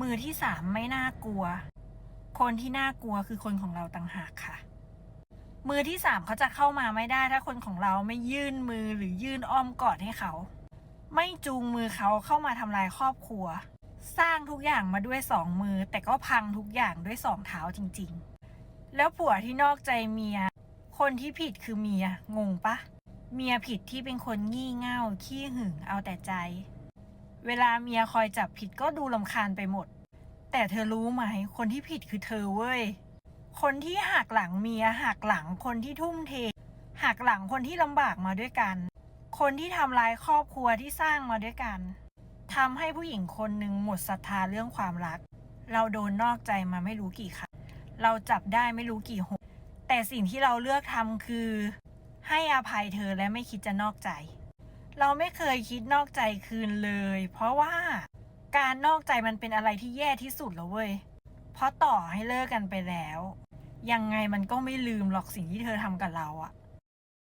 มือที่สามไม่น่ากลัว คนที่น่ากลัวคือคนของเราต่างหากค่ะ มือที่สามเขาจะเข้ามาไม่ได้ ถ้าคนของเราไม่ยื่นมือหรือยื่นอ้อมกอดให้เขา ไม่จูงมือเขาเข้ามาทำลายครอบครัว สร้างทุกอย่างมาด้วยสองมือ แต่ก็พังทุกอย่างด้วยสองเท้าจริง ๆ แล้วผัวที่นอกใจเมีย คนที่ผิดคือเมียงงปะเมียผิดที่เป็นคนงี่เง่าขี้หึงเอาแต่ใจ เวลาเมียคอยจับผิดก็ดูลำคาญไปหมด แต่เธอรู้ไหม คนที่ผิดคือเธอเว้ย คนที่หักหลังเมียหักหลังคนที่ทุ่มเทหักหลังคนที่ลำบากมาด้วยกัน คนที่ทำลายครอบครัวที่สร้างมาด้วยกันทำให้ผู้หญิงคนหนึ่งหมดศรัทธาเรื่องความรัก เราโดนนอกใจมาไม่รู้กี่ครั้งเราจับได้ไม่รู้กี่หนแต่สิ่งที่เราเลือกทำคือ ให้อภัยเธอและไม่คิดจะนอกใจ เราไม่เคยคิดนอกใจคืนเลย เพราะว่าการนอกใจมันเป็นอะไรที่แย่ที่สุดแล้วเว้ย เพราะต่อให้เลิกกันไปแล้ว ยังไงมันก็ไม่ลืมหรอกสิ่งที่เธอทำกับเราอะ